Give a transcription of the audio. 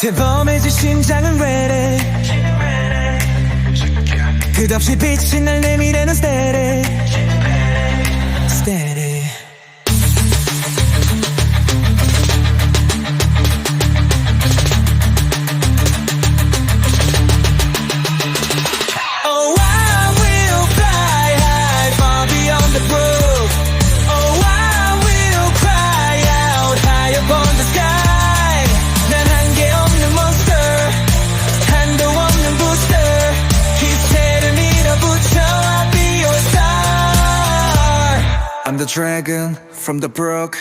대범해진 심장은 ready 끝없이 빛이 날내 미래는 steady I'm the dragon from the brook.